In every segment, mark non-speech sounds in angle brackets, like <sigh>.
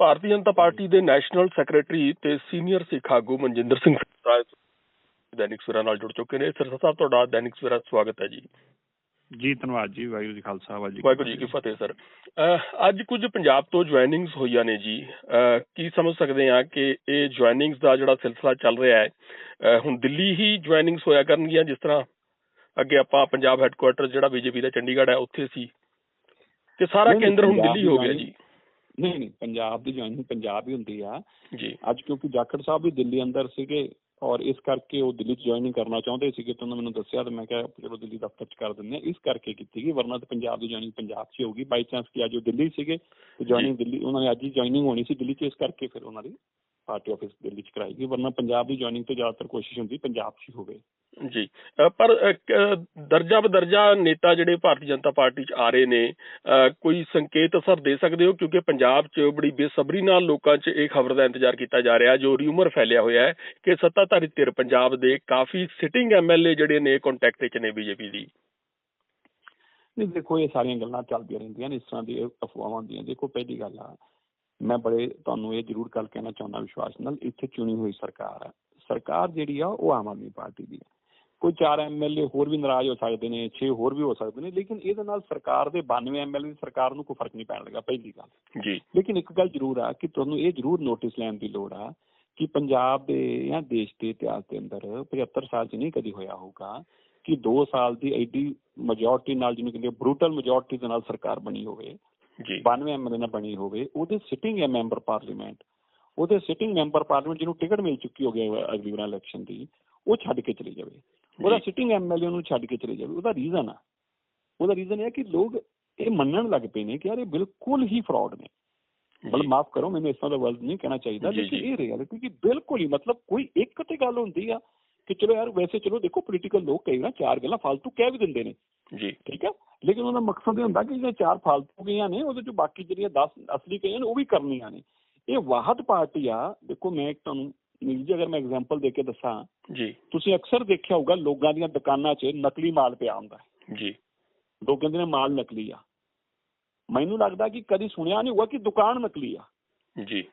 ਭਾਰਤੀ Janata party ਦੇ national secretary ਤੇ senior Sikh ਆਗੂ ਮਨਜਿੰਦਰ ਸਿੰਘ ਸਿਰਸਾ ਦੈਨਿਕ ਸਵੇਰਾ ਨਾਲ ਜੁੜ ਚੁੱਕੇ ਨੇ। ਸਿਰਸਾ ਸਾਹਿਬ ਤੁਹਾਡਾ ਦੈਨਿਕ ਸਵੇਰਾ ਸਵਾਗਤ ਹੈ ਜੀ। ਜੀ ਧੰਨਵਾਦ ਜੀ ਵਾਹਿਗੁਰੂ ਜੀ ਖਾਲਸਾ ਵਾਹਿਗੁਰੂ ਵਾਹਿਗੁਰੂ ਜੀ ਕੀ ਫਤਿਹ। ਸਰ। ਅੱਜ ਕੁਝ ਪੰਜਾਬ ਤੋਂ ਜੁਆਇਨਿੰਗਸ ਹੋਈਆਂ ਨੇ ਜੀ। ਕੀ ਸਮਝ ਸਕਦੇ ਆ ਕਿ ਇਹ ਜੁਆਇਨਿੰਗਸ ਦਾ ਜਿਹੜਾ ਸਿਲਸਿਲਾ ਚੱਲ ਰਿਹਾ ਹੈ ਹੁਣ ਦਿੱਲੀ ਹੀ ਜੁਆਇਨਿੰਗਸ ਹੋਇਆ ਕਰਨਗੀਆਂ ਜਿਸ ਤਰ੍ਹਾਂ ਅੱਗੇ ਆਪਾਂ ਪੰਜਾਬ ਹੈੱਡਕੁਆਰਟਰ ਜਿਹੜਾ ਬੀਜੇਪੀ ਦਾ ਚੰਡੀਗੜ੍ਹ ਹੈ ਉੱਥੇ ਸੀ। ਕਿ ਸਾਰਾ ਕੇਂਦਰ ਹੁਣ ਦਿੱਲੀ ਹੋ ਗਿਆ ਜੀ। ਨਹੀਂ ਨਹੀਂ ਪੰਜਾਬ ਦੀ ਜੁਆਇਨਿੰਗ ਪੰਜਾਬ ਹੀ ਹੁੰਦੀ ਆ। ਜੀ। ਅੱਜ ਕਿਉਂਕਿ ਜਾਖੜ ਸਾਹਿਬ ਵੀ ਦਿੱਲੀ ਅੰਦਰ ਸੀਗੇ ਔਰ ਇਸ ਕਰਕੇ ਉਹ ਦਿੱਲੀ ਚ ਜੁਆਇਨਿੰਗ ਕਰਨਾ ਚਾਹੁੰਦੇ ਸੀਗੇ ਤਾਂ ਉਹਨਾਂ ਮੈਨੂੰ ਦੱਸਿਆ ਤੇ ਮੈਂ ਕਿਹਾ ਚਲੋ ਦਿੱਲੀ ਦਫ਼ਤਰ ਚ ਕਰ ਦਿੰਦੇ ਆ ਇਸ ਕਰਕੇ ਕੀਤੀ ਗਈ ਵਰਨਾ ਤਾਂ ਪੰਜਾਬ ਦੀ ਜੁਆਇਨਿੰਗ ਪੰਜਾਬ 'ਚ ਹੋਊਗੀ। ਬਾਈ ਚਾਂਸ ਕਿ ਅੱਜ ਉਹ ਦਿੱਲੀ ਸੀਗੇ ਤੇ ਜੁਆਇਨਿੰਗ ਦਿੱਲੀ ਉਹਨਾਂ ਨੇ ਅੱਜ ਹੀ ਜੁਆਇਨਿੰਗ ਹੋਣੀ ਸੀ ਦਿੱਲੀ 'ਚ ਇਸ ਕਰਕੇ ਫਿਰ ਉਹਨਾਂ ਦੀ ਪਾਰਟੀ ਆਫਿਸ ਦਿੱਲੀ 'ਚ ਕਰਾਈ ਗਈ ਵਰਨਾ ਪੰਜਾਬ ਦੀ ਜੁਆਇਨਿੰਗ ਤੋਂ ਜ਼ਿਆਦਾਤਰ ਕੋਸ਼ਿਸ਼ ਹੁੰਦੀ ਪੰਜਾਬ 'ਚ ਹੀ ਹੋਵੇ। ਜੀ ਪਰ ਦਰਜਾ ਬਦਰਜਾ ਨੇਤਾ ਜਿਹੜੇ ਭਾਰਤੀ ਜਨਤਾ ਪਾਰਟੀ ਚ ਆ ਰਹੇ ਨੇ ਕੋਈ ਸੰਕੇਤ ਅਸਰ ਦੇ ਸਕਦੇ ਹੋ? ਕਿਉਂਕਿ ਪੰਜਾਬ ਚ ਬੜੀ ਬੇਸਬਰੀ ਨਾਲ ਲੋਕਾਂ ਚ ਇਹ ਖਬਰ ਦਾ ਇੰਤਜ਼ਾਰ ਕੀਤਾ ਜਾ ਰਿਹਾ ਜੋ ਰਿਊਮਰ ਫੈਲਿਆ ਹੋਇਆ ਹੈ ਕਿ ਸੱਤਾਧਾਰੀ ਧਿਰ ਪੰਜਾਬ ਦੇ ਕਾਫੀ ਸਿਟਿੰਗ ਐਮਐਲਏ ਜਿਹੜੇ ਨੇ ਕੰਟੈਕਟ ਵਿੱਚ ਨੇ ਬੀਜੇਪੀ ਦੀ। ਨਹੀਂ ਦੇਖੋ ਇਹ ਸਾਰੀਆਂ ਗੱਲਾਂ ਚੱਲਦੀਆਂ ਰਹਿੰਦੀਆਂ ਨੇ ਇਸ ਤਰ੍ਹਾਂ ਦੀ ਅਫਵਾਹਾਂ ਹੁੰਦੀਆਂ ਦੇਖੋ ਪਹਿਲੀ ਗੱਲ ਆ ਮੈਂ ਬੜੇ ਤੁਹਾਨੂੰ ਇਹ ਜ਼ਰੂਰ ਗੱਲ ਕਹਿਣਾ ਚਾਹੁੰਦਾ ਵਿਸ਼ਵਾਸ ਨਾਲ ਇੱਥੇ ਚੁਣੀ ਹੋਈ ਸਰਕਾਰ ਆ ਸਰਕਾਰ ਜਿਹੜੀ ਆ ਉਹ ਆਮ ਆਦਮੀ ਪਾਰਟੀ ਦੀ ਆ ਕੋਈ ਚਾਰ ਐਮਐਲਏ ਹੋਰ ਵੀ ਨਾਰਾਜ਼ ਹੋ ਸਕਦੇ ਨੇ 6 ਹੋਰ ਵੀ ਹੋ ਸਕਦੇ ਨੇ ਲੇਕਿਨ ਇਹਦੇ ਨਾਲ ਸਰਕਾਰ ਦੇ 92 ਐਮਐਲਏ ਦੀ ਸਰਕਾਰ ਨੂੰ ਕੋਈ ਫ਼ਰਕ ਨਹੀਂ ਪੈਣ ਲੱਗਾ ਪਹਿਲੀ ਗੱਲ। ਜੀ। ਲੇਕਿਨ ਇੱਕ ਗੱਲ ਜ਼ਰੂਰ ਆ ਕਿ ਤੁਹਾਨੂੰ ਇਹ ਜ਼ਰੂਰ ਨੋਟਿਸ ਲੈਣ ਦੀ ਲੋੜ ਆ ਕਿ ਪੰਜਾਬ ਦੇ ਜਾਂ ਦੇਸ਼ ਦੇ ਇਤਿਹਾਸ ਦੇ ਅੰਦਰ 75 ਸਾਲ 'ਚ ਨਹੀਂ ਕਦੀ ਹੋਇਆ ਹੋਊਗਾ ਕਿ 2 ਸਾਲ ਦੀ ਐਡੀ ਮੈਜੋਰਟੀ ਨਾਲ ਜਿਹਨੂੰ ਕਹਿੰਦੇ ਬਰੂਟਲ ਮੈਜੋਰਟੀ ਦੇ ਨਾਲ ਸਰਕਾਰ ਬਣੀ ਹੋਵੇ। ਜੀ। 92 ਐਮਐਲਏ ਨਾਲ ਬਣੀ ਹੋਵੇ ਉਹਦੇ ਸਿਟਿੰਗ ਹੈ ਮੈਂਬਰ ਪਾਰਲੀਮੈਂਟ ਉਹਦੇ ਸਿਟਿੰਗ ਮੈਂਬਰ ਪਾਰਲੀਮੈਂਟ ਜਿਹਨੂੰ ਟਿਕਟ ਮਿਲ ਚੁੱਕੀ ਹੋ ਗਿਆ ਅਗਲੀ ਵਾਰ ਇਲੈਕਸ਼ਨ ਦੀ ਉਹ ਛੱਡ ਕੇ ਚਲੀ ਜਾਵੇ। ਉਹਦਾ। ਸਿਟਿੰਗ ਐਮਐਲਏ ਨੂੰ ਛੱਡ ਕੇ ਚਲੇ ਜਾਵੇ। ਉਹਦਾ ਰੀਜ਼ਨ ਆ। ਉਹਦਾ ਰੀਜ਼ਨ ਇਹ ਹੈ ਕਿ ਲੋਕ ਇਹ ਮੰਨਣ ਲੱਗ ਪਏ ਨੇ ਕਿ ਯਾਰ ਇਹ ਬਿਲਕੁਲ ਹੀ ਫਰਾਡ ਨੇ। ਮਤਲਬ ਮਾਫ ਕਰੋ ਮੈਨੂੰ ਇਸ ਤਰ੍ਹਾਂ ਦਾ ਵਰਡ ਨਹੀਂ ਕਹਿਣਾ ਚਾਹੀਦਾ ਲੇਕਿਨ। ਇਹ ਰਿਐਲਿਟੀ ਕਿ ਬਿਲਕੁਲ ਹੀ ਮਤਲਬ ਕੋਈ ਇੱਕ ਤੇ ਗੱਲ ਹੁੰਦੀ ਆ ਕਿ ਚਲੋ ਯਾਰ ਵੈਸੇ ਚਲੋ ਦੇਖੋ ਪੋਲੀਟੀਕਲ ਲੋਕ ਕਈ ਵਾਰ ਚਾਰ ਗੱਲਾਂ ਫालतू ਕਹਿ ਵੀ ਦਿੰਦੇ ਨੇ। ਜੀ। ਠੀਕ ਹੈ? ਲੇਕਿਨ ਉਹਦਾ ਮਕਸਦ ਇਹ ਹੁੰਦਾ ਕਿ ਜਿਹੜੇ ਚਾਰ ਫालतू ਗਈਆਂ ਨੇ ਉਹਦੇ ਚੋਂ ਬਾਕੀ ਜਿਹੜੀਆਂ 10 ਅਸਲੀ ਕਹੀਆਂ ਨੇ ਉਹ ਵੀ ਕਰਨੀਆਂ ਨੇ। ਇਹ ਵਾਹਦ ਪਾਰਟੀ ਆ। ਦੇਖੋ ਮੈਂ ਤੁਹਾਨੂੰ ਨੀਲ ਜੀ ਅਗਰ ਮੈਂ ਐਗਜ਼ਾਮਪਲ ਦੇ ਕੇ ਦੱਸਾਂ ਜੀ। ਤੁਸੀਂ ਅਕਸਰ ਦੇਖਿਆ ਹੋਊਗਾ ਲੋਕਾਂ ਦੀਆਂ ਦੁਕਾਨਾਂ 'ਚ ਨਕਲੀ ਮਾਲ ਪਿਆ ਹੁੰਦਾ। ਜੀ। ਲੋਕ ਕਹਿੰਦੇ ਨੇ ਮਾਲ ਨਕਲੀ ਆ। ਮੈਨੂੰ ਲੱਗਦਾ ਕਿ ਕਦੀ ਸੁਣਿਆ ਨਹੀਂ ਹੋਊਗਾ ਕਿ ਦੁਕਾਨ ਨਕਲੀ ਆ। ਜੀ।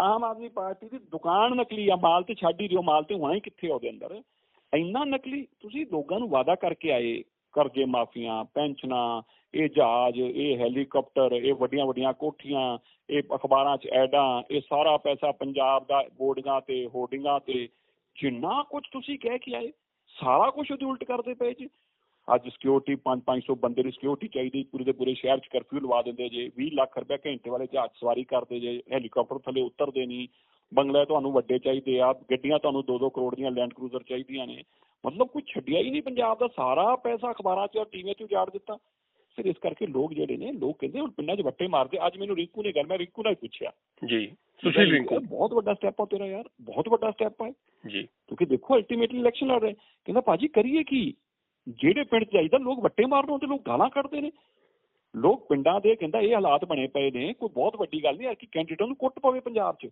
ਆਮ ਆਦਮੀ ਪਾਰਟੀ ਦੀ ਦੁਕਾਨ ਨਕਲੀ ਆ ਮਾਲ ਤੇ ਛੱਡ ਹੀ ਦਿਓ ਮਾਲ ਤੇ ਹੋਣਾ ਹੀ ਕਿੱਥੇ ਉਹਦੇ ਅੰਦਰ। ਇੰਨਾ ਨਕਲੀ ਤੁਸੀਂ ਲੋਕਾਂ ਨੂੰ ਵਾਅਦਾ ਕਰਕੇ ਆਏ ਕਰਜ਼ੇ ਮਾਫੀਆਂ, ਪੈਨਸ਼ਨਾਂ, ਇਹ ਜਹਾਜ਼, ਇਹ ਹੈਲੀਕਾਪਟਰ, ਇਹ ਵੱਡੀਆਂ ਵੱਡੀਆਂ ਕੋਠੀਆਂ, ਇਹ ਅਖਬਾਰਾਂ 'ਚ ਐਡਾਂ, ਇਹ ਸਾਰਾ ਪੈਸਾ ਪੰਜਾਬ ਦਾ ਬੋਰਡਿੰਗਾਂ ਤੇ, ਹੋਰਡਿੰਗਾਂ ਤੇ, ਜਿੰਨਾ ਕੁਝ ਤੁਸੀਂ ਕਹਿ ਕੇ ਆਏ, ਸਾਰਾ ਕੁਝ ਉਹਦੇ ਉਲਟ ਕਰਦੇ ਪਏ ਜੀ। ਅੱਜ ਸਿਕਿਉਰਿਟੀ 5-500 ਬੰਦੇ ਦੀ ਸਿਕਿਉਰਿਟੀ ਚਾਹੀਦੀ, ਪੂਰੇ ਦੇ ਪੂਰੇ ਸ਼ਹਿਰ 'ਚ ਕਰਫਿਊ ਲਵਾ ਦਿੰਦੇ ਜੇ 20 ਲੱਖ ਰੁਪਏ ਘੰਟੇ ਵਾਲੇ ਜਹਾਜ਼ ਸਵਾਰੀ ਕਰਦੇ ਜੇ, ਹੈਲੀਕਾਪਟਰ ਥੱਲੇ ਉਤਰਦੇ ਨਹੀਂ, ਬੰਗਲੇ ਤੁਹਾਨੂੰ ਵੱਡੇ ਚਾਹੀਦੇ ਆ, ਗੱਡੀਆਂ ਤੁਹਾਨੂੰ 2-2 ਕਰੋੜ ਦੀਆਂ ਲੈਂਡ ਕਰੂਜ਼ਰ ਚਾਹੀਦੀਆਂ ਨੇ। ਮਤਲਬ ਕੋਈ ਛੱਡਿਆ ਹੀ ਨਹੀਂ ਪੰਜਾਬ ਦਾ ਸਾਰਾ ਪੈਸਾ ਅਖਬਾਰਾਂ 'ਚ ਔਰ ਟੀਵੀਆਂ 'ਚ ਉਜਾੜ ਦਿੱਤਾ। ਫਿਰ ਇਸ ਕਰਕੇ ਲੋਕ ਜਿਹੜੇ ਨੇ ਲੋਕ ਕਹਿੰਦੇ ਹੁਣ ਪਿੰਡਾਂ 'ਚ ਵੱਟੇ ਮਾਰਦੇ। ਅੱਜ ਮੈਨੂੰ ਰਿੰਕੂ ਨੇ ਗੱਲ ਮੈਂ ਰਿੰਕੂ ਨਾਲ ਪੁੱਛਿਆ। ਜੀ ਸੁਸ਼ੀਲ ਰਿੰਕੂ। ਬਹੁਤ ਵੱਡਾ ਸਟੈਪ ਆ ਤੇਰਾ ਯਾਰ ਬਹੁਤ ਵੱਡਾ ਸਟੈਪ ਆ। ਜੀ। ਕਿਉਂਕਿ ਦੇਖੋ ਅਲਟੀਮੇਟਲੀ ਇਲੈਕਸ਼ਨ ਲੜ ਰਹੇ। ਕਹਿੰਦਾ ਭਾਜੀ ਕਰੀਏ ਕੀ? ਜਿਹੜੇ ਪਿੰਡ 'ਚ ਜਾਈਦਾ ਲੋਕ ਵੱਟੇ ਮਾਰਨ ਆਉਂਦੇ ਲੋਕ ਗਾਲਾਂ ਕੱਢਦੇ ਨੇ। ਲੋਕ ਪਿੰਡਾਂ ਦੇ ਕਹਿੰਦਾ ਇਹ ਹਾਲਾਤ ਬਣੇ ਪਏ ਨੇ। ਕੋਈ ਬਹੁਤ ਵੱਡੀ ਗੱਲ ਨਹੀਂ ਕਿ ਕੈਂਡੀਡੇਟਾਂ ਨੂੰ ਕੁੱਟ ਪਵੇ ਪੰਜਾਬ 'ਚ।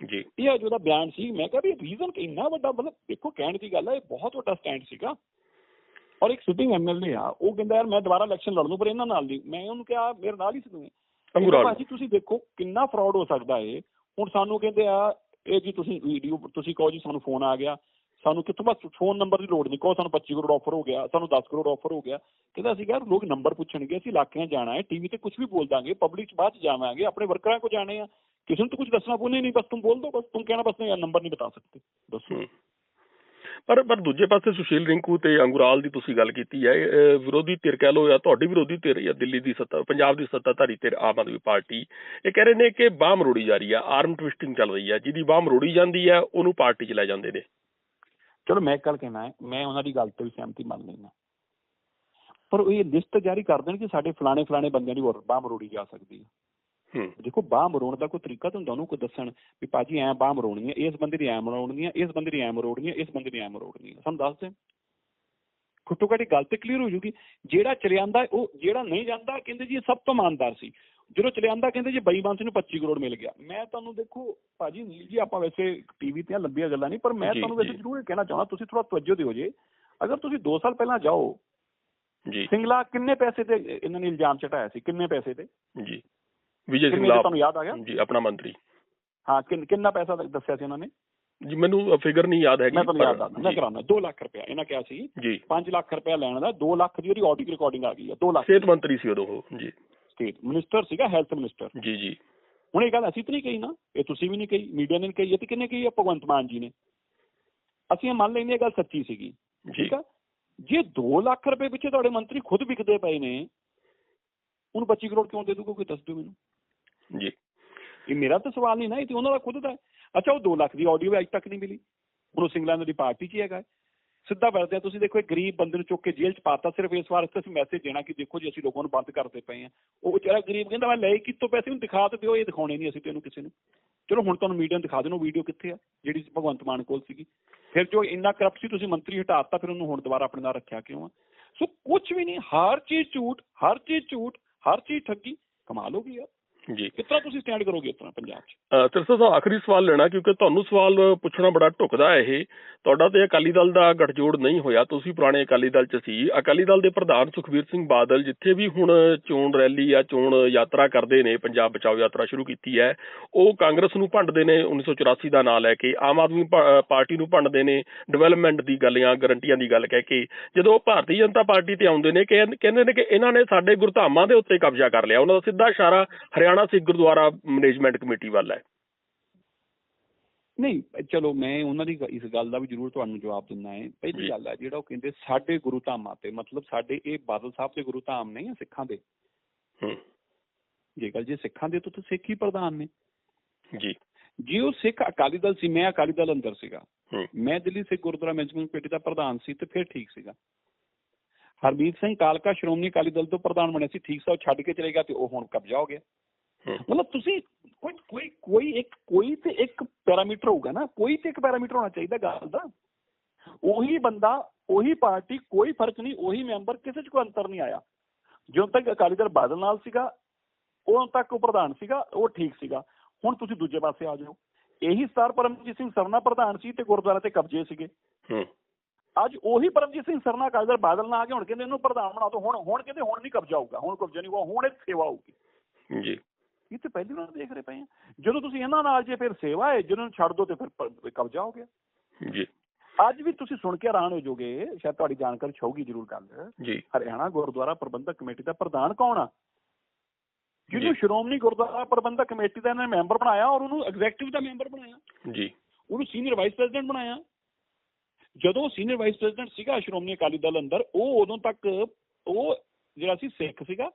ਜੀ। ਇਹ ਜੋ ਦਾ ਬਿਆਨ ਸੀ। ਮੈਂ ਕਿਹਾ ਵੀ ਰੀਜ਼ਨ ਕਿ ਇੰਨਾ ਵੱਡਾ ਮਤਲਬ ਦੇਖੋ ਕਹਿਣ ਦੀ ਗੱਲ ਹੈ ਇਹ ਬਹੁਤ ਵੱਡਾ ਸਟੈਂਡ ਸੀਗਾ। ਔਰ ਇੱਕ ਸਿਟਿੰਗ ਐਮਐਲਏ ਆ ਉਹ ਕਹਿੰਦਾ ਯਾਰ ਮੈਂ ਦੁਬਾਰਾ ਇਲੈਕਸ਼ਨ ਲੜ ਲੂੰ ਪਰ ਇਹਨਾਂ ਨਾਲ ਨਹੀਂ ਮੈਂ ਉਹਨੂੰ ਕਿਹਾ ਮੇਰੇ ਨਾਲ ਹੀ ਸੀ ਤੂੰ। ਅੰਗੂਰਾਲ ਭਾਜੀ ਤੁਸੀਂ ਦੇਖੋ ਕਿੰਨਾ ਫਰਾਡ ਹੋ ਸਕਦਾ ਏ। ਹੁਣ ਸਾਨੂੰ ਕਹਿੰਦੇ ਆ ਇਹ ਜੀ ਤੁਸੀਂ ਵੀਡੀਓ ਤੁਸੀਂ ਕਹੋ ਜੀ ਸਾਨੂੰ ਫੋਨ ਆ ਗਿਆ। ਸਾਨੂੰ ਕਿੱਥੋਂ ਬਸ ਫੋਨ ਨੰਬਰ ਦੀ ਲੋੜ ਨਹੀਂ ਕਹੋ ਸਾਨੂੰ 25 ਕਰੋੜ ਆਫਰ ਹੋ ਗਿਆ ਸਾਨੂੰ 10 ਕਰੋੜ ਆਫਰ ਹੋ ਗਿਆ। ਕਹਿੰਦਾ ਅਸੀਂ ਯਾਰ ਲੋਕ ਨੰਬਰ ਪੁੱਛਣਗੇ ਅਸੀਂ ਇਲਾਕਿਆਂ ਜਾਣਾ ਹੈ ਟੀਵੀ ਤੇ ਕੁਝ ਵੀ ਬੋਲ ਦਾਂਗੇ ਪਬਲਿਕ 'ਚ ਬਾਅਦ 'ਚ ਜਾਵਾਂਗੇ ਆਪਣੇ ਵਰਕਰਾਂ ਕੋ ਜਾਣੇ ਆ। ਕਿਸੇ ਨੂੰ ਤਾਂ ਕੁਝ ਦੱਸਣਾ ਪਊ ਨਹੀਂ ਬਸ ਤੁਮ ਬੋਲ ਦੋ ਬਸ ਤੁਮ ਕਹਿਣਾ ਬਸ ਨਹੀਂ ਯਾਰ ਨੰਬਰ ਨਹੀਂ ਬਤਾ ਸਕਦੇ ਦੱਸੋ। ਪਰ ਪਰ ਦੂਜੇ ਪਾਸੇ ਸੁਸ਼ੀਲ ਰਿੰਕੂ ਤੇ ਅੰਗੁਰਾਲ ਦੀ ਤੁਸੀਂ ਗੱਲ ਕੀਤੀ ਹੈ ਵਿਰੋਧੀ ਧਿਰ ਕਹਿ ਲਓ ਜਾਂ ਤੁਹਾਡੀ ਵਿਰੋਧੀ ਧਿਰ ਜਾਂ ਦਿੱਲੀ ਦੀ ਸੱਤਾ ਪੰਜਾਬ ਦੀ ਸੱਤਾਧਾਰੀ ਧਿਰ ਆਮ ਆਦਮੀ ਪਾਰਟੀ ਇਹ ਕਹਿ ਰਹੇ ਨੇ ਕਿ ਬਾਹ ਮਰੋੜੀ ਜਾ ਰਹੀ ਹੈ ਆਰਮ ਟਵਿਸਟਿੰਗ ਚੱਲ ਰਹੀ ਹੈ ਜਿਹਦੀ ਬਾਹ ਮਰੋੜੀ ਜਾਂਦੀ ਹੈ ਉਹਨੂੰ ਪਾਰਟੀ 'ਚ ਲੈ ਜਾਂਦੇ ਨੇ। ਚਲੋ ਮੈਂ ਕੱਲ ਕਹਿਣਾ ਹੈ ਮੈਂ ਉਹਨਾਂ ਦੀ ਗੱਲ ਤੇ ਵੀ ਸਹਿਮਤੀ ਮੰਨ ਲੈਣਾ ਪਰ ਉਹ ਇਹ ਲਿਸਟ ਜਾਰੀ ਕਰ ਦੇਣ ਕਿ ਸਾਡੇ ਫਲਾਣੇ ਫਲਾਣੇ ਬੰਦਿਆਂ ਦੀ ਬਾਹ ਮਰੋੜੀ ਜਾ ਸਕਦੀ ਹੂੰ। ਦੇਖੋ ਬਾਹ ਮਰੋਣ ਦਾ ਕੋਈ ਤਰੀਕਾ ਤਾਂ ਹੁੰਦਾ ਉਹਨੂੰ ਕੋਈ ਦੱਸਣ ਵੀ ਭਾਜੀ ਐ ਬਾਹ ਮਰੋਣੀ ਹੈ ਇਸ ਬੰਦੇ ਦੀ ਐ ਮਰੋਣੀ ਹੈ ਇਸ ਬੰਦੇ ਦੀ ਐ ਮਰੋਣੀ ਹੈ ਇਸ ਬੰਦੇ ਦੀ ਐ ਮਰੋਣੀ ਹੈ ਸਾਨੂੰ ਦੱਸ ਦੇ। ਘੱਟੋ ਘੱਟ ਗੱਲ ਤੇ ਕਲੀਅਰ ਹੋ ਜੂਗੀ। ਜਿਹੜਾ ਚਲੇ ਆਂਦਾ ਉਹ ਜਿਹੜਾ ਨਹੀਂ ਜਾਂਦਾ ਕਹਿੰਦੇ ਜੀ ਸਭ ਤੋਂ ਇਮਾਨਦਾਰ ਸੀ। ਜਦੋਂ ਚਲੇ ਆਂਦਾ ਕਹਿੰਦੇ ਜੀ ਬੇਈਮਾਨ ਸੀ ਨੂੰ 25 ਕਰੋੜ ਮਿਲ ਗਿਆ। ਮੈਂ ਤੁਹਾਨੂੰ ਦੇਖੋ ਭਾਜੀ ਨੀਲ ਜੀ ਆਪਾਂ ਵੈਸੇ ਟੀਵੀ ਤੇ ਲੰਬੀਆਂ ਗੱਲਾਂ ਨਹੀਂ ਪਰ ਮੈਂ ਤੁਹਾਨੂੰ ਵੈਸੇ। ਜ਼ਰੂਰ ਇਹ ਕਹਿਣਾ ਚਾਹੁੰਦਾ ਤੁਸੀਂ ਥੋੜਾ ਤਵੱਜੋ ਦਿਓ ਜੇ। ਅਗਰ ਤੁਸੀਂ 2 ਸਾਲ ਪਹਿਲਾਂ ਜਾਓ ਜੀ। ਸਿੰਗਲਾ ਕਿੰਨੇ ਪੈਸੇ ਤੇ ਇਹਨਾਂ ਨੇ ਇਲਜ਼ਾਮ ਚਟਾਇਆ ਸੀ ਕਿੰਨੇ ਪੈਸੇ ਤੇ? ਜੀ। ਵਿਜੇ ਕਿੰਨੇ ਸਿੰਘਲਾ ਤੁਹਾਨੂੰ ਯਾਦ ਆ ਗਿਆ ਜੀ ਆਪਣਾ ਮੰਤਰੀ ਹਾਂ ਕਿੰਨ- ਕਿੰਨਾ ਪੈਸਾ ਦ- ਦੱਸਿਆ ਸੀ ਉਹਨਾਂ ਨੇ ਜੀ ਮੈਨੂੰ ਫਿਗਰ ਨਹੀਂ ਯਾਦ ਹੈਗੀ ਮੈਂ ਤੁਹਾਨੂੰ ਯਾਦ ਪਰ- ਦੱਸਦਾ ਮੈਂ ਜੀ, ਕਰਾਉਣਾ 2 ਲੱਖ ਰੁਪਇਆ ਇਹਨਾਂ ਕਿਹਾ ਸੀ ਜੀ 5 ਲੱਖ ਰੁਪਇਆ ਲੈਣ ਦਾ 2 ਲੱਖ ਦੀ ਉਹਦੀ ਆਡੀਓ ਰਿਕਾਰਡਿੰਗ ਆ ਗਈ ਆ 2 ਲੱਖ ਸਿਹਤ ਮੰਤਰੀ ਸੀ ਉਦੋਂ ਉਹ ਜੀ ਸਟੇਟ ਮਿਨਿਸਟਰ ਸੀਗਾ ਹੈਲਥ ਮਿਨਿਸਟਰ ਜੀ ਜੀ ਹੁਣ ਇਹ ਗੱਲ ਅਸੀਂ ਤਾਂ ਨਹੀਂ ਕਹੀ ਨਾ ਇਹ ਤੁਸੀਂ ਵੀ ਨਹੀਂ ਕਹੀ ਮੀਡੀਆ ਨੇ ਨਹੀਂ ਕਹੀ ਇਹ ਤੇ ਕਿੰਨੇ ਕਹੀ ਆ ਭਗਵੰਤ ਮਾਨ ਜੀ ਨੇ ਅਸੀਂ ਇਹ ਮੰਨ ਲੈਂਦੇ ਇਹ ਗੱਲ ਸੱਚੀ ਸੀਗੀ ਜੀ ਠੀਕ ਆ ਜੇ 2 ਲੱਖ ਰੁਪਏ ਪਿੱਛੇ ਤੁਹਾਡੇ ਮੰਤਰੀ ਖੁਦ ਵਿਕਦੇ ਪਏ ਨੇ ਉਹਨੂੰ 25 ਕਰੋੜ ਕਿਉਂ ਦੇ ਦੂਗਾ ਕੋਈ ਦੱਸ ਦਿਓ ਮੈਨੂੰ ਜੀ। ਇਹ ਮੇਰਾ ਤਾਂ ਸਵਾਲ ਨਹੀਂ ਨਾ, ਇਹ ਤੇ ਉਹਨਾਂ ਦਾ ਖੁਦ ਦਾ ਅੱਛਾ, ਉਹ 2 ਲੱਖ ਦੀ ਆਡੀਓ ਅਜੇ ਤੱਕ ਨਹੀਂ ਮਿਲੀ। ਹੁਣ ਉਹ ਸਿੰਗਲੈਂਡ ਦੀ ਪਾਰਟੀ 'ਚ ਹੀ ਹੈਗਾ। ਹੈ। ਸਿੱਧਾ ਵਰਤਿਆ ਤੁਸੀਂ ਦੇਖੋ, ਇੱਕ ਗਰੀਬ ਬੰਦੇ ਨੂੰ ਚੁੱਕ ਕੇ ਜੇਲ੍ਹ 'ਚ ਪਾਤਾ, ਸਿਰਫ ਇਸ ਵਾਰ ਅਸੀਂ ਮੈਸੇਜ ਦੇਣਾ ਕਿ ਦੇਖੋ ਜੀ, ਅਸੀਂ ਲੋਕਾਂ ਨੂੰ ਬੰਦ ਕਰਦੇ ਪਏ ਆ ਉਹ ਵਿਚਾਰਾ ਗਰੀਬ ਕਹਿੰਦਾ, ਮੈਂ ਲਏ ਕਿੱਥੋਂ ਪੈਸੇ ਨੂੰ ਦਿਖਾ ਤੇ ਦਿਓ, ਇਹ ਦਿਖਾਉਣੇ ਨਹੀਂ ਅਸੀਂ ਤੈਨੂੰ ਕਿਸੇ ਨੂੰ। ਚਲੋ, ਹੁਣ ਤੁਹਾਨੂੰ ਮੀਡੀਆ ਨੂੰ ਦਿਖਾ ਦੇਣੋ ਵੀਡੀਓ ਕਿੱਥੇ ਆ, ਜਿਹੜੀ ਭਗਵੰਤ ਮਾਨ ਕੋਲ ਸੀਗੀ। ਫਿਰ ਜੋ ਇੰਨਾ ਕਰਪਟ ਸੀ, ਤੁਸੀਂ ਮੰਤਰੀ ਹਟਾਤਾ, ਫਿਰ ਉਹਨੂੰ ਹੁਣ ਦੁਬਾਰਾ ਆਪਣੇ ਨਾਲ ਰੱਖਿਆ ਕਿਉਂ ਆ? ਸੋ ਕੁਝ ਵੀ ਨਹੀਂ, ਹਰ ਚੀਜ਼ ਝੂਠ, ਹਰ ਚੀਜ਼ ਝੂਠ, ਹਰ ਚੀਜ਼ ਠੱਗੀ, ਕਮਾਲ ਹੋ ਗਈ ਯਾਰ ਜੀ। ਤਰ੍ਹਾਂ ਤੁਸੀਂ ਸਟੈਂਡ ਕਰੋਗੇ ਤਰ੍ਹਾਂ ਪੰਜਾਬ 'ਚ? ਤਿਰਸਾ ਸਾਹਿਬ ਆਖਰੀ ਸਵਾਲ ਲੈਣਾ ਕਿਉਂਕਿ ਤੁਹਾਨੂੰ ਸਵਾਲ ਪੁੱਛਣਾ ਬੜਾ ਢੁਕਦਾ ਹੈ ਇਹ। ਤੁਹਾਡਾ ਤੇ ਅਕਾਲੀ ਦਲ ਦਾ ਗੱਠਜੋੜ ਨਹੀਂ ਹੋਇਆ ਤੁਸੀਂ ਪੁਰਾਣੇ ਅਕਾਲੀ ਦਲ 'ਚ ਸੀ। ਅਕਾਲੀ ਦਲ ਦੇ ਪ੍ਰਧਾਨ ਸੁਖਬੀਰ ਸਿੰਘ ਬਾਦਲ ਜਿੱਥੇ ਵੀ ਹੁਣ ਚੋਣ ਰੈਲੀ ਜਾਂ ਚੋਣ ਯਾਤਰਾ ਕਰਦੇ ਨੇ ਪੰਜਾਬ ਬਚਾਓ ਯਾਤਰਾ ਸ਼ੁਰੂ ਕੀਤੀ ਹੈ ਉਹ ਕਾਂਗਰਸ ਨੂੰ ਭੰਡਦੇ ਨੇ 1984 ਦਾ ਨਾਂ ਲੈ ਕੇ। ਆਮ ਆਦਮੀ ਪਾਰਟੀ ਨੂੰ ਭੰਡਦੇ ਨੇ ਡਿਵੈਲਪਮੈਂਟ ਦੀ ਗੱਲਾਂ ਗਰੰਟੀਆਂ ਦੀ ਗੱਲ ਕਹਿ ਕੇ। ਜਦੋਂ ਉਹ ਭਾਰਤੀ ਜਨਤਾ ਪਾਰਟੀ ਤੇ ਆਉਂਦੇ ਨੇ ਕਹਿੰਦੇ ਨੇ ਕਿ ਇਹਨਾਂ ਨੇ ਸਾਡੇ ਗੁਰਧਾਮਾਂ ਦੇ ਉੱਤੇ ਕਬਜ਼ਾ ਕਰ ਲਿਆ। ਉਹਨਾਂ ਦਾ ਸਿੱਧਾ ਇਸ਼ਾਰਾ ਹਰਿਆਣਾ ਸਿੱਖ ਗੁਰਦੁਆਰਾ ਮੈਨੇਜਮੈਂਟ ਕਮੇਟੀ ਵੱਲ ਹੈ? ਨਹੀਂ ਚਲੋ ਮੈਂ ਉਹਨਾਂ ਦੀ ਇਸ ਗੱਲ ਦਾ ਵੀ ਜ਼ਰੂਰ ਤੁਹਾਨੂੰ ਜਵਾਬ ਦਿੰਦਾ ਹੈ। ਪਹਿਲੀ ਗੱਲ ਹੈ ਜਿਹੜਾ ਉਹ ਕਹਿੰਦੇ ਸਾਡੇ ਗੁਰੂ ਧਾਮਾਂ ਤੇ ਮਤਲਬ ਸਾਡੇ ਇਹ ਬਾਦਲ ਸਾਹਿਬ ਦੇ ਗੁਰੂ ਧਾਮ ਨਹੀਂ ਆ ਸਿੱਖਾਂ ਦੇ? ਹੂੰ। ਜੇ ਗੱਲ ਜੇ ਸਿੱਖਾਂ ਦੇ ਤਾਂ ਤਾਂ ਸਿੱਖ ਹੀ ਪ੍ਰਧਾਨ ਨੇ। ਜੀ। ਜੇ ਉਹ ਸਿੱਖ ਅਕਾਲੀ ਦਲ ਸੀ ਮੈਂ ਅਕਾਲੀ ਦਲ ਅੰਦਰ ਸੀਗਾ। ਮੈਂ ਦਿੱਲੀ ਸਿੱਖ ਗੁਰਦੁਆਰਾ ਮੈਨੇਜਮੈਂਟ ਕਮੇਟੀ ਦਾ ਪ੍ਰਧਾਨ ਸੀ ਤੇ ਫਿਰ ਠੀਕ ਸੀਗਾ। ਹਰਮੀਤ ਸਿੰਘ ਕਾਲਕਾ ਸ਼੍ਰੋਮਣੀ ਅਕਾਲੀ ਦਲ ਤੋਂ ਪ੍ਰਧਾਨ ਬਣਿਆ ਸੀ ਠੀਕ ਸਾ ਉਹ ਛੱਡ ਕੇ ਚਲੇ ਗਿਆ ਤੇ ਉਹ ਹੁਣ ਕਬਜ਼ਾ ਹੋ ਗਿਆ। ਮਤਲਬ ਤੁਸੀਂ ਕੋਈ ਕੋਈ ਕੋਈ ਇੱਕ ਕੋਈ ਤੇ ਇੱਕ ਪੈਰਾਮੀਟਰ ਹੋਊਗਾ ਨਾ ਕੋਈ ਤੇ ਇੱਕ ਪੈਰਾਮੀਟਰ ਹੋਣਾ ਚਾਹੀਦਾ ਗੱਲ ਦਾ। ਉਹੀ ਬੰਦਾ ਉਹੀ ਪਾਰਟੀ ਕੋਈ ਫ਼ਰਕ ਨਹੀਂ ਉਹੀ ਮੈਂਬਰ ਕਿਸੇ 'ਚ ਕੋਈ ਅੰਤਰ ਨਹੀਂ ਆਇਆ। ਜਦੋਂ ਤੱਕ ਅਕਾਲੀ ਦਲ ਬਾਦਲ ਨਾਲ ਸੀਗਾ ਉਦੋਂ ਤੱਕ ਉਹ ਪ੍ਰਧਾਨ ਸੀਗਾ ਉਹ ਠੀਕ ਸੀਗਾ। ਹੁਣ ਤੁਸੀਂ ਦੂਜੇ ਪਾਸੇ ਆ ਜਾਓ। ਇਹੀ ਸਰ ਪਰਮਜੀਤ ਸਿੰਘ ਸਰਨਾ ਪ੍ਰਧਾਨ ਸੀ ਤੇ ਗੁਰਦੁਆਰਾ ਤੇ ਕਬਜ਼ੇ ਸੀਗੇ। ਅੱਜ ਉਹੀ ਪਰਮਜੀਤ ਸਿੰਘ ਸਰਨਾ ਅਕਾਲੀ ਦਲ ਬਾਦਲ ਨਾਲ ਆ ਕੇ ਹੁਣ ਕਹਿੰਦੇ ਇਹਨੂੰ ਪ੍ਰਧਾਨ ਬਣਾ ਦਿਓ ਹੁਣ ਹੁਣ ਕਹਿੰਦੇ ਹੁਣ ਨਹੀਂ ਕਬਜ਼ਾ ਹੋਊਗਾ ਹੁਣ ਕਬਜ਼ਾ ਨਹੀਂ ਹੋਊਗਾ ਹੁਣ ਇਹ ਸੇਵਾ ਹੋਊਗੀ। ਜੀ। ਇਹ ਤੇ ਪਹਿਲੀ ਵਾਰ ਦੇਖ ਰਹੇ ਪਏ ਆ। ਜਦੋਂ ਤੁਸੀਂ ਇਹਨਾਂ ਨਾਲ ਜੇ ਫਿਰ ਸੇਵਾ ਹੈ ਜਿਹਨਾਂ ਨੂੰ ਛੱਡ ਦੋ ਤੇ ਫਿਰ ਕਬਜ਼ਾ ਹੋ ਗਿਆ। ਜੀ। ਅੱਜ ਵੀ ਤੁਸੀਂ ਸੁਣ ਕੇ ਹੈਰਾਨ ਹੋ ਜਾਓਗੇ ਸ਼ਾਇਦ ਤੁਹਾਡੀ ਜਾਣਕਾਰੀ ਹੋਊਗੀ ਜ਼ਰੂਰ ਗੱਲ। ਜੀ। ਹਰਿਆਣਾ ਗੁਰਦੁਆਰਾ ਪ੍ਰਬੰਧਕ ਕਮੇਟੀ ਦਾ ਪ੍ਰਧਾਨ ਕੌਣ ਆ? ਜਿਹਨੂੰ। ਸ਼੍ਰੋਮਣੀ ਗੁਰਦੁਆਰਾ ਪ੍ਰਬੰਧਕ ਕਮੇਟੀ ਦਾ ਇਹਨਾਂ ਨੇ ਮੈਂਬਰ ਬਣਾਇਆ ਔਰ ਉਹਨੂੰ ਐਗਜ਼ੈਕਟਿਵ ਦਾ ਮੈਂਬਰ ਬਣਾਇਆ। ਜੀ। ਉਹਨੂੰ ਸੀਨੀਅਰ ਵਾਈਸ ਪ੍ਰੈਜ਼ੀਡੈਂਟ ਬਣਾਇਆ। ਜਦੋਂ ਸੀਨੀਅਰ ਵਾਈਸ ਪ੍ਰੈਜ਼ੀਡੈਂਟ ਸੀਗਾ ਸ਼੍ਰੋਮਣੀ ਅਕਾਲੀ ਦਲ ਅੰਦਰ ਉਹ ਉਦੋਂ ਤੱਕ ਉਹ ਜਿਹੜਾ ਸੀ ਸਿੱਖ ਸੀਗਾ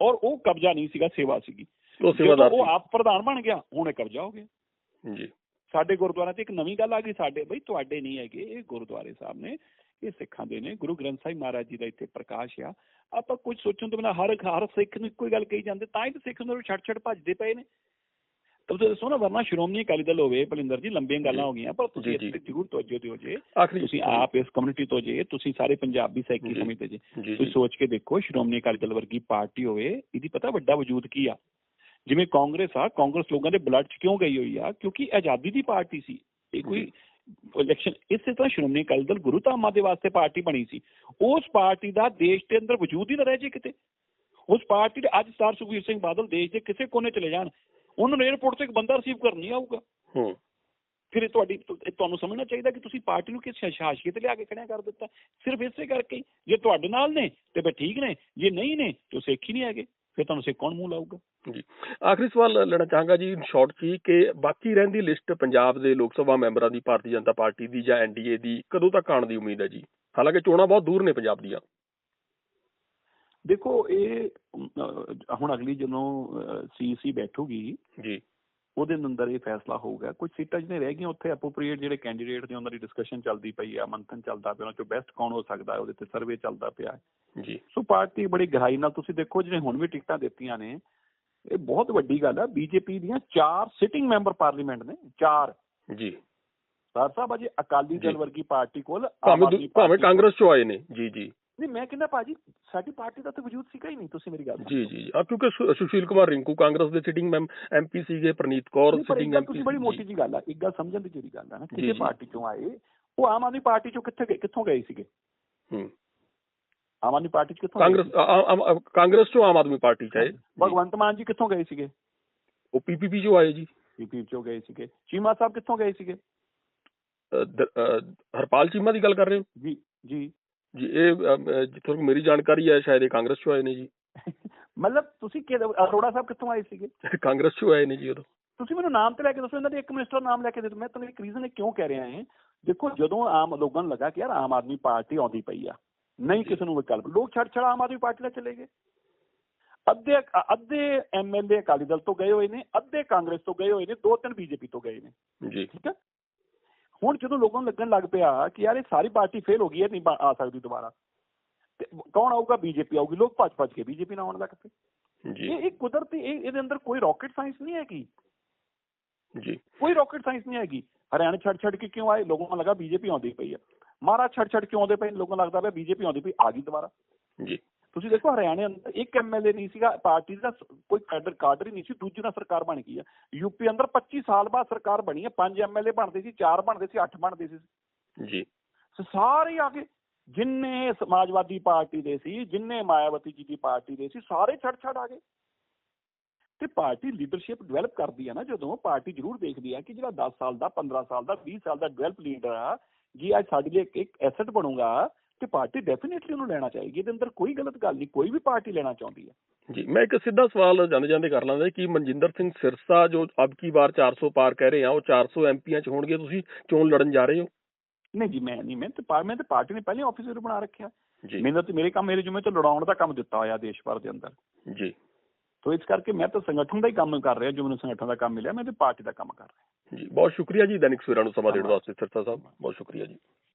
ਔਰ ਉਹ ਕਬਜ਼ਾ ਨਹੀਂ ਸੀਗਾ ਸੇਵਾ ਸੀਗੀ। ਉਹ ਸੇਵਾਦਾਰ ਉਹ ਆਪ ਪ੍ਰਧਾਨ ਬਣ ਗਿਆ ਹੁਣ ਇਹ ਕਬਜ਼ਾ ਹੋ ਗਿਆ। ਜੀ। ਸਾਡੇ ਗੁਰਦੁਆਰਿਆਂ ਤੇ ਇੱਕ ਨਵੀਂ ਗੱਲ ਆ ਗਈ ਸਾਡੇ ਬਈ ਤੁਹਾਡੇ ਨਹੀਂ ਹੈਗੇ ਇਹ ਗੁਰਦੁਆਰੇ ਸਾਹਿਬ ਨੇ ਇਹ ਸਿੱਖਾਂ ਦੇ ਨੇ ਗੁਰੂ ਗ੍ਰੰਥ ਸਾਹਿਬ ਮਹਾਰਾਜ ਜੀ ਦਾ ਇੱਥੇ ਪ੍ਰਕਾਸ਼ ਆ। ਆਪਾਂ ਕੁਝ ਸੋਚਣ ਤੋਂ ਬਿਨਾਂ ਹਰ ਹਰ ਸਿੱਖ ਨੂੰ ਹੀ ਗੱਲ ਕਹੀ ਜਾਂਦੇ ਤਾਂ ਹੀ ਤਾਂ ਸਿੱਖ ਨੂੰ ਛੱਡ ਛੱਡ ਭੱਜਦੇ ਪਏ ਨੇ। ਤਾਂ ਤੁਸੀਂ ਦੱਸੋ ਨਾ ਵਰਨਾ ਸ਼੍ਰੋਮਣੀ ਅਕਾਲੀ ਦਲ ਹੋਵੇ ਭਲਿੰਦਰ ਜੀ ਲੰਬੀਆਂ ਗੱਲਾਂ ਹੋ ਗਈਆਂ ਪਰ ਤੁਸੀਂ। ਇੱਥੇ ਜ਼ਰੂਰ ਤਵੱਜੋ ਦਿਓ ਜੇ। ਤੁਸੀਂ ਆਪ ਇਸ ਕਮਿਊਨਿਟੀ ਤੋਂ ਜੇ ਤੁਸੀਂ ਸਾਰੇ ਪੰਜਾਬੀ ਜੀ। ਸਮਝਦੇ ਜੇ। ਤੁਸੀਂ ਸੋਚ ਕੇ ਦੇਖੋ ਸ਼੍ਰੋਮਣੀ ਅਕਾਲੀ ਦਲ ਵਰਗੀ ਪਾਰਟੀ ਹੋਵੇ ਇਹਦੀ ਪਤਾ ਵੱਡਾ ਵਜੂਦ ਕੀ ਆ? ਜਿਵੇਂ ਕਾਂਗਰਸ ਆ ਕਾਂਗਰਸ ਲੋਕਾਂ ਦੇ ਬਲੱਡ 'ਚ ਕਿਉਂ ਗਈ ਹੋਈ ਆ? ਕਿਉਂਕਿ ਆਜ਼ਾਦੀ ਦੀ ਪਾਰਟੀ ਸੀ। ਇਹ ਕੋਈ ਇਲੈਕਸ਼ਨ ਇਸੇ ਤਰ੍ਹਾਂ ਸ਼੍ਰੋਮਣੀ ਅਕਾਲੀ ਦਲ ਗੁਰੂ ਧਾਮਾਂ ਦੇ ਵਾਸਤੇ ਪਾਰਟੀ ਬਣੀ ਸੀ। ਉਸ ਪਾਰਟੀ ਦਾ ਦੇਸ਼ ਦੇ ਅੰਦਰ ਵਜੂਦ ਹੀ ਨਾ ਰਹਿ ਜੇ ਕਿਤੇ। ਉਸ ਪਾਰਟੀ ਦੇ ਅੱਜ ਸਰ ਸੁਖਬੀਰ ਸਿੰਘ ਬਾਦਲ ਦੇਸ਼ ਦੇ ਕਿਸੇ ਕੋਨੇ ਚਲੇ ਜਾਣ। ਉਹਨਾਂ ਨੂੰ 에어ਪੋਰਟ ਤੋਂ ਇੱਕ ਬੰਦਾ ਰਿਸੀਵ ਕਰਨ ਨਹੀਂ ਆਊਗਾ। ਹੂੰ। ਫਿਰ ਇਹ ਤੁਹਾਡੀ ਤੁਹਾਨੂੰ ਸਮਝਣਾ ਚਾਹੀਦਾ ਕਿ ਤੁਸੀਂ ਪਾਰਟੀ ਨੂੰ ਕਿਸ ਹਾਸ਼ੀਏ ਤੇ ਲਿਆ ਕੇ ਖੜਿਆ ਕਰ ਦਿੱਤਾ। ਸਿਰਫ ਇਸੇ ਕਰਕੇ। ਜੇ ਤੁਹਾਡੇ ਨਾਲ ਨੇ ਤੇ ਫਿਰ ਠੀਕ ਨੇ। ਜੇ ਨਹੀਂ ਨੇ ਤੇ ਸਿੱਖ ਹੀ ਨਹੀਂ ਹੈਗੇ। ਫਿਰ ਤੁਹਾਨੂੰ ਸਿੱਖ ਕੌਣ ਮੂੰਹ ਲਾਊਗਾ? ਜੀ। ਆਖਰੀ ਸਵਾਲ ਲੈਣਾ ਚਾਹਾਂਗਾ ਜੀ ਸ਼ਾਰਟ ਕੀ ਕਿ ਬਾਕੀ ਰਹਿੰਦੀ ਲਿਸਟ ਪੰਜਾਬ ਦੇ ਲੋਕ ਸਭਾ ਮੈਂਬਰਾਂ ਦੀ ਭਾਰਤੀ ਜਨਤਾ ਪਾਰਟੀ ਦੀ ਜਾਂ ਐਨਡੀਏ ਦੀ ਕਦੋਂ ਤੱਕ ਆਉਣ ਦੀ ਉਮੀਦ ਹੈ ਜੀ? ਹਾਲਾਂਕਿ ਚੋਣਾਂ ਬਹੁਤ ਦੂਰ ਨੇ ਪੰਜਾਬ ਦੀਆਂ। ਦੇਖੋ ਇਹ ਹੁਣ ਅਗਲੀ ਜਦੋਂ ਸੀਸੀ ਬੈਠੂਗੀ ਜੀ। ਉਹਦੇ ਅੰਦਰ ਇਹ ਫੈਸਲਾ ਹੋਊਗਾ। ਕੁਝ ਸੀਟਾਂ ਜਿਹਨੇ ਰਹਿ ਗਈਆਂ ਉੱਥੇ ਐਪੋਪ੍ਰੀਏਟ ਜਿਹੜੇ ਕੈਂਡੀਡੇਟ ਨੇ ਉਹਨਾਂ ਦੀ ਡਿਸਕਸ਼ਨ ਚੱਲਦੀ ਪਈ ਆ ਮੰਥਨ ਚੱਲਦਾ ਪਿਆ ਉਹਨਾਂ ਚੋਂ ਬੈਸਟ ਕੌਣ ਹੋ ਸਕਦਾ ਉਹਦੇ ਤੇ ਸਰਵੇ ਚੱਲਦਾ ਪਿਆ। ਜੀ। ਸੋ ਪਾਰਟੀ ਬੜੀ ਗਹਿਰਾਈ ਨਾਲ ਤੁਸੀਂ ਦੇਖੋ ਜਿਹੜੇ ਹੁਣ ਵੀ ਟਿਕਟਾਂ ਦਿੱਤੀਆਂ ਨੇ ਇਹ ਬਹੁਤ ਵੱਡੀ ਗੱਲ ਆ। ਬੀਜੇਪੀ ਦੀਆਂ ਚਾਰ ਸਿਟਿੰਗ ਮੈਂਬਰ ਪਾਰਲੀਮੈਂਟ ਨੇ ਚਾਰ। ਜੀ। ਸਰ ਸਾਹਿਬ ਅਜੇ ਅਕਾਲੀ ਦਲ। ਵਰਗੀ ਪਾਰਟੀ ਕੋਲ ਭਾਵੇਂ ਕਾਂਗਰਸ ਚੋਂ ਆਏ ਨੇ। ਜੀ ਜੀ। ਨਹੀਂ ਮੈਂ ਕਹਿੰਦਾ ਭਾਜੀ ਸਾਡੀ ਪਾਰਟੀ ਦਾ ਤਾਂ ਵਜੂਦ ਸੀਗਾ ਹੀ ਨਹੀਂ ਤੁਸੀਂ ਮੇਰੀ ਗੱਲ। ਜੀ ਜੀ ਆ ਕਿਉਂਕਿ ਸੁਸ਼ੀਲ ਕੁਮਾਰ ਰਿੰਕੂ ਕਾਂਗਰਸ ਦੇ ਸਿਟਿੰਗ ਮੈਮ ਐਮਪੀ ਸੀਗੇ ਪ੍ਰਨੀਤ ਕੌਰ ਸਿਟਿੰਗ ਐਮਪੀ ਤੁਸੀਂ ਬੜੀ ਮੋਟੀ ਜੀ ਗੱਲ ਆ ਇੱਕ ਗੱਲ ਸਮਝਣ ਦੀ ਜਿਹੜੀ ਗੱਲ ਆ ਨਾ ਕਿਸੇ। ਪਾਰਟੀ ਚੋਂ ਆਏ ਉਹ ਆਮ ਆਦਮੀ ਪਾਰਟੀ ਚੋਂ ਕਿੱਥੇ ਕਿੱਥੋਂ ਗਏ ਸੀਗੇ? ਹੂੰ। ਆਮ ਆਦਮੀ ਪਾਰਟੀ 'ਚ ਕਿੱਥੋਂ ਕਾਂਗਰਸ ਕਾਂਗਰਸ ਚੋਂ ਆਮ ਆਦਮੀ ਪਾਰਟੀ ਚ ਆਏ। ਭਗਵੰਤ ਮਾਨ ਜੀ ਕਿੱਥੋਂ ਗਏ ਸੀਗੇ? ਉਹ ਪੀਪੀਪੀ ਚੋਂ ਆਏ ਜੀ। ਪੀਪੀ ਚੋਂ ਗਏ ਸੀਗੇ। ਚੀਮਾ ਸਾਹਿਬ ਕਿੱਥੋਂ ਗਏ ਸੀਗੇ? ਹਰਪਾਲ ਚੀਮਾ ਦੀ ਗੱਲ ਕਰ ਰਹੇ ਹੋ? ਜੀ ਜੀ। ਜੀ ਇਹ ਅ, ਅ, ਜਿੱਥੋਂ ਤੱਕ ਮੇਰੀ ਜਾਣਕਾਰੀ ਹੈ ਸ਼ਾਇਦ ਇਹ ਕਾਂਗਰਸ ਚੋਂ ਆਏ ਨੇ ਜੀ। <laughs> ਮਤਲਬ ਤੁਸੀਂ ਕਿ ਅਰੋੜਾ ਸਾਹਿਬ ਕਿੱਥੋਂ ਆਏ ਸੀਗੇ? <laughs> ਕਾਂਗਰਸ ਚੋਂ ਆਏ ਨੇ ਜੀ ਉਦੋਂ। ਤੁਸੀਂ ਮੈਨੂੰ ਨਾਮ ਤੇ ਲੈ ਕੇ ਦੱਸੋ ਇਹਨਾਂ ਦੇ ਇੱਕ ਮਿਨਿਸਟਰ ਨਾਮ ਲੈ ਕੇ ਦੇ ਦਿਓ। ਮੈਂ ਤੁਹਾਨੂੰ ਇੱਕ ਰੀਜ਼ਨ ਕਿਉਂ ਕਹਿ ਰਿਹਾ ਹਾਂ ਦੇਖੋ ਜਦੋਂ ਆਮ ਲੋਕਾਂ ਨੂੰ ਲੱਗਾ ਕਿ ਯਾਰ ਆਮ ਆਦਮੀ ਪਾਰਟੀ ਆਉਂਦੀ ਪਈ ਆ ਨਹੀਂ ਕਿਸੇ ਨੂੰ ਵਿਕਲਪ ਲੋਕ ਛੱਡ ਛੜਾ ਆਮ ਆਦਮੀ ਪਾਰਟੀ ਨਾਲ ਚਲੇ ਗਏ। ਅੱਧੇ ਅੱਧੇ ਐਮਐਲਏ ਅਕਾਲੀ ਦਲ ਤੋਂ ਗਏ ਹੋਏ ਨੇ ਅੱਧੇ ਕਾਂਗਰਸ ਤੋਂ ਗਏ ਹੋਏ ਨੇ ਦੋ ਤਿੰਨ ਬੀਜੇਪੀ ਤੋਂ ਗਏ ਨੇ। ਜੀ। ਠੀਕ ਹੈ? ਹੁਣ ਜਦੋਂ ਲੋਕਾਂ ਨੂੰ ਲੱਗਣ ਲੱਗ ਪਿਆ ਕਿ ਯਾਰ ਇਹ ਸਾਰੀ ਪਾਰਟੀ ਫੇਲ ਹੋ ਗਈ ਹੈ ਨਹੀਂ ਬਾ- ਆ ਸਕਦੀ ਦੁਬਾਰਾ ਤੇ ਕੌਣ ਆਊਗਾ? ਬੀਜੇਪੀ ਆਊਗੀ। ਲੋਕ ਭੱਜ ਭੱਜ ਕੇ ਬੀਜੇਪੀ ਨਾਲ ਆਉਣ ਲੱਗ ਪਏ। ਜੀ। ਇਹ ਇਹ ਕੁਦਰਤੀ ਇਹ ਇਹਦੇ ਅੰਦਰ ਕੋਈ ਰਾਕਟ ਸਾਇੰਸ ਨਹੀਂ ਹੈਗੀ। ਜੀ। ਕੋਈ ਰਾਕਟ ਸਾਇੰਸ ਨਹੀਂ ਹੈਗੀ। ਹਰਿਆਣਾ ਛੱਡ ਛੱਡ ਕੇ ਕਿਉਂ ਆਏ? ਲੋਕਾਂ ਨੂੰ ਲੱਗਾ ਬੀਜੇਪੀ ਆਉਂਦੀ ਪਈ ਆ। ਮਹਾਰਾਜ ਛੱਡ ਛੱਡ ਕਿਉਂ ਆਉਂਦੇ ਪਏ? ਲੋਕਾਂ ਨੂੰ ਲੱਗਦਾ ਪਿਆ ਬੀਜੇਪੀ ਆਉਂਦੀ ਪਈ ਆ ਗਈ ਦੁਬਾਰਾ। ਜੀ। ਤੁਸੀਂ ਦੇਖੋ ਹਰਿਆਣੇ ਅੰਦਰ ਇੱਕ ਐਮਐਲਏ ਨਹੀਂ ਸੀਗਾ ਪਾਰਟੀ ਦਾ ਕੋਈ ਕੈਡਰ ਕਾਡਰ ਹੀ ਨਹੀਂ ਸੀ ਦੂਜੀ ਨਾਲ ਸਰਕਾਰ ਬਣ ਗਈ ਆ। ਯੂਪੀ ਅੰਦਰ 25 ਸਾਲ ਬਾਅਦ ਸਰਕਾਰ ਬਣੀ ਆ ਪੰਜ ਐਮਐਲਏ ਬਣਦੇ ਸੀ ਚਾਰ ਬਣਦੇ ਸੀ ਅੱਠ ਬਣਦੇ ਸੀ। ਜੀ। ਸੋ ਸਾਰੇ ਆ ਕੇ ਜਿੰਨੇ ਸਮਾਜਵਾਦੀ ਪਾਰਟੀ ਦੇ ਸੀ ਜਿੰਨੇ ਮਾਇਆਵਤੀ ਜੀ ਦੀ ਪਾਰਟੀ ਦੇ ਸੀ ਸਾਰੇ ਛੱਡ ਛੱਡ ਆ ਗਏ। ਤੇ ਪਾਰਟੀ ਲੀਡਰਸ਼ਿਪ ਡਿਵੈਲਪ ਕਰਦੀ ਆ ਨਾ ਜਦੋਂ ਪਾਰਟੀ ਜ਼ਰੂਰ ਦੇਖਦੀ ਆ ਕਿ ਜਿਹੜਾ 10 ਸਾਲ ਦਾ 15 ਸਾਲ ਦਾ 20 ਸਾਲ ਦਾ ਡਿਵੈਲਪ ਲੀਡਰ ਆ ਜੀ ਅੱਜ ਸਾਡੇ ਲਈ ਇੱਕ ਐਸੈਟ ਬਣੂਗਾ ਤੇ ਪਾਰਟੀ ਡੈਫੀਨਿਟਲੀ ਉਹਨੂੰ ਲੈਣਾ ਚਾਹੀਦੀ ਇਹਦੇ ਅੰਦਰ ਕੋਈ ਗਲਤ ਗੱਲ ਨਹੀਂ ਕੋਈ ਵੀ ਪਾਰਟੀ ਲੈਣਾ ਚਾਹੁੰਦੀ ਹੈ। ਜੀ ਮੈਂ ਇੱਕ ਸਿੱਧਾ ਸਵਾਲ ਜਾਂਦੇ ਜਾਂਦੇ ਕਰ ਲਾਂਗਾ ਕਿ ਮਨਜਿੰਦਰ ਸਿੰਘ ਸਿਰਸਾ ਜੋ ਅਬ ਕੀ ਵਾਰ 400 ਪਾਰ ਕਹਿ ਰਹੇ ਆ ਉਹ 400 ਐਮਪੀਆਂ ਚ ਹੋਣਗੇ ਤੁਸੀਂ ਚੋਣ ਲੜਨ ਜਾ ਰਹੇ ਹੋ? ਨਹੀਂ ਜੀ ਮੈਂ ਨਹੀਂ ਮੈਂ ਤੇ ਮੈਂ ਤੇ ਪਾਰਟੀ ਨੇ ਪਹਿਲੇ ਆਫਿਸਰ ਬਣਾ ਰੱਖਿਆ। ਜੀ। ਮੈਨੂੰ ਤੇ ਮੇਰੇ ਕੰਮ ਮੇਰੇ ਜਿਵੇਂ ਤੇ ਲੜਾਉਣ ਦਾ ਕੰਮ ਦਿੱਤਾ ਹੋਇਆ ਦੇਸ਼ ਭਰ ਦੇ ਅੰਦਰ। ਜੀ। ਤੋ ਇਸ ਕਰਕੇ ਮੈਂ ਤਾਂ ਸੰਗਠਨ ਦਾ ਹੀ ਕੰਮ ਕਰ ਰਿਹਾ ਜੋ ਮੈਨੂੰ ਸੰਗਠਨ ਦਾ ਕੰਮ ਮਿਲਿਆ ਮੈਂ ਤੇ ਪਾਰਟੀ ਦਾ ਕੰਮ ਕਰ ਰਿਹਾ। ਜੀ ਬਹੁਤ ਸ਼ੁਕਰੀਆ ਜੀ ਦੈਨਿਕ ਸਵੇਰਾ ਨੂੰ ਸਮਾਂ ਦੇਣ ਵਾਸਤੇ ਸਿਰਸਾ ਸਾਹਿਬ ਬਹੁਤ ਸ਼ੁਕਰੀਆ ਜੀ।